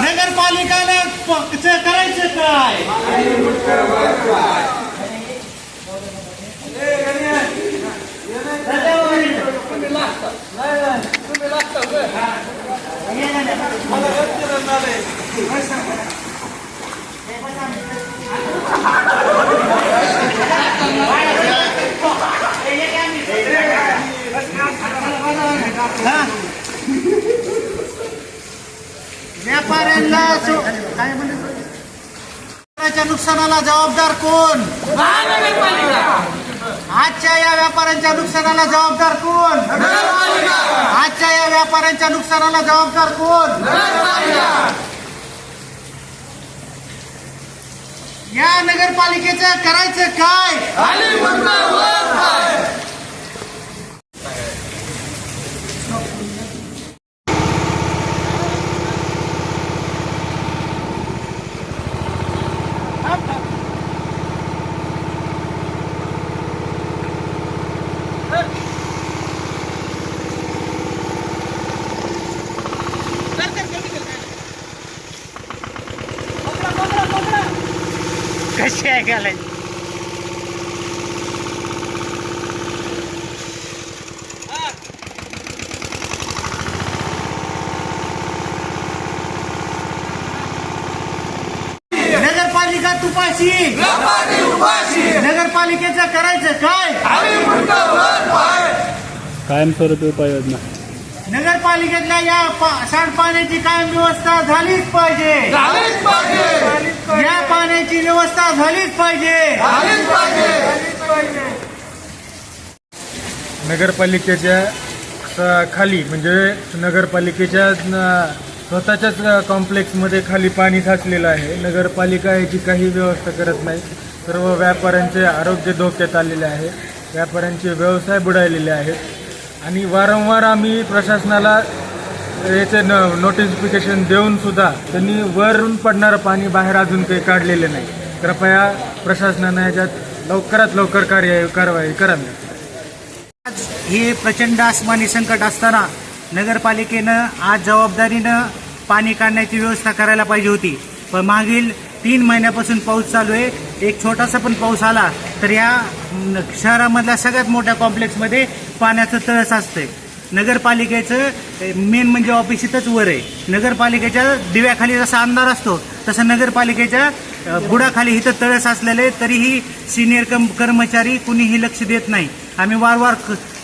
नगरपालिकाला करायचं काय? तुम्ही लागता व्यापाऱ्यांना काय नुकसानाला जबाबदार कोण? आजच्या या व्यापाऱ्यांच्या नुकसानाला जबाबदार कोण? आजच्या या व्यापाऱ्यांच्या नुकसानाला जबाबदार कोण? या नगरपालिकेचं करायचं काय? कशी आहे घालाय नगरपालिका तुपाशी. नगरपालिकेचं करायचं काय? कायमस्वरूपी उपाययोजना. नगरपालिकेतल्या या पा- सांडपाण्याची कायम व्यवस्था झालीच पाहिजे. या पाण्याची व्यवस्था झालीच पाहिजे. नगरपालिकेच्या स- खाली म्हणजे नगरपालिकेच्या स्वतःच्याच कॉम्प्लेक्समध्ये खाली पाणी साचलेलं आहे. नगरपालिका याची काही व्यवस्था करत नाही. सर्व व्यापाऱ्यांचे आरोग्य धोक्यात आलेले आहे. व्यापाऱ्यांचे व्यवसाय बुडालेले आहेत. आणि वारंवार आम्ही प्रशासनाला याचे न नोटिफिकेशन देऊन सुद्धा त्यांनी वरून पडणारं पाणी बाहेर अजून काही काढलेले नाही. कृपया प्रशासनानं याच्यात लवकरात लवकर कार्य कारवाई करावी. आज हे प्रचंड आसमानी संकट असताना नगरपालिकेनं आज जबाबदारीनं पाणी काढण्याची व्यवस्था करायला पाहिजे होती. पण मागील तीन महिन्यापासून पाऊस चालू आहे. एक छोटासा पण पाऊस आला तर या शहरामधल्या सगळ्यात मोठ्या कॉम्प्लेक्समध्ये पाण्याचं तळस असतंय. नगरपालिकेचं मेन म्हणजे ऑफिस इथंच वर आहे. नगरपालिकेच्या दिव्याखाली जसा अंधार असतो तसं नगरपालिकेच्या बुडाखाली इथं तळस असलेले तरीही सिनियर कम कर्मचारी कुणीही लक्ष देत नाही. आम्ही वारंवार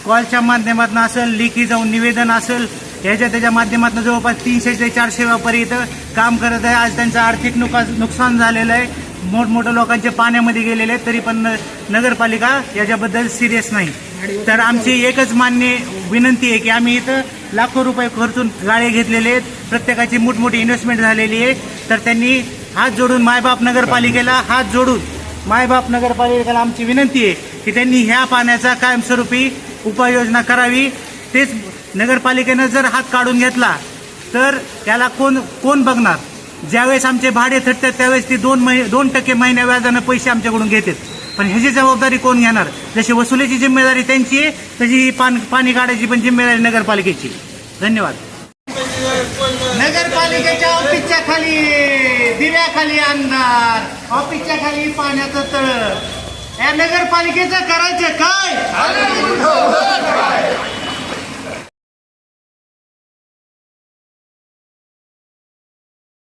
कॉलच्या माध्यमातून असेल लेखी जाऊन निवेदन असेल याच्या त्याच्या माध्यमातून जवळपास तीनशे ते चारशे व्यापारी इथं काम करत आहे. आज त्यांचं आर्थिक नुका नुकसान झालेलं आहे. मोठमोठ्या लोकांचे पाण्यामध्ये गेलेले आहेत तरी पण न- नगरपालिका याच्याबद्दल सिरियस नाही. तर आमची एकच मान्य विनंती आहे की आम्ही इथं लाखो रुपये खर्चून गाळे घेतलेले आहेत. प्रत्येकाची मोठमोठी इन्व्हेस्टमेंट झालेली आहे. तर त्यांनी हात जोडून मायबाप नगरपालिकेला हात जोडून मायबाप नगरपालिकेला आमची विनंती आहे की त्यांनी ह्या पाण्याचा कायमस्वरूपी उपाययोजना करावी. तेच नगरपालिकेनं जर हात काढून घेतला तर त्याला कोण कोण बघणार? ज्यावेळेस आमचे भाडे थटतात त्यावेळेस ती दोन महि दोन टक्के महिन्या व्याजानं पैसे आमच्याकडून घेतात. पण ह्याची जबाबदारी कोण घेणार? जशी वसुलीची जिम्मेदारी त्यांची आहे तशी ही पान पाणी काढायची पण जिम्मेदारी नगरपालिकेची धन्यवाद. नगरपालिकेच्या ऑफिसच्या खाली. खाली अंधार ऑफिसच्या खाली पाण्याचं तळ. या नगरपालिकेचं करायचं काय?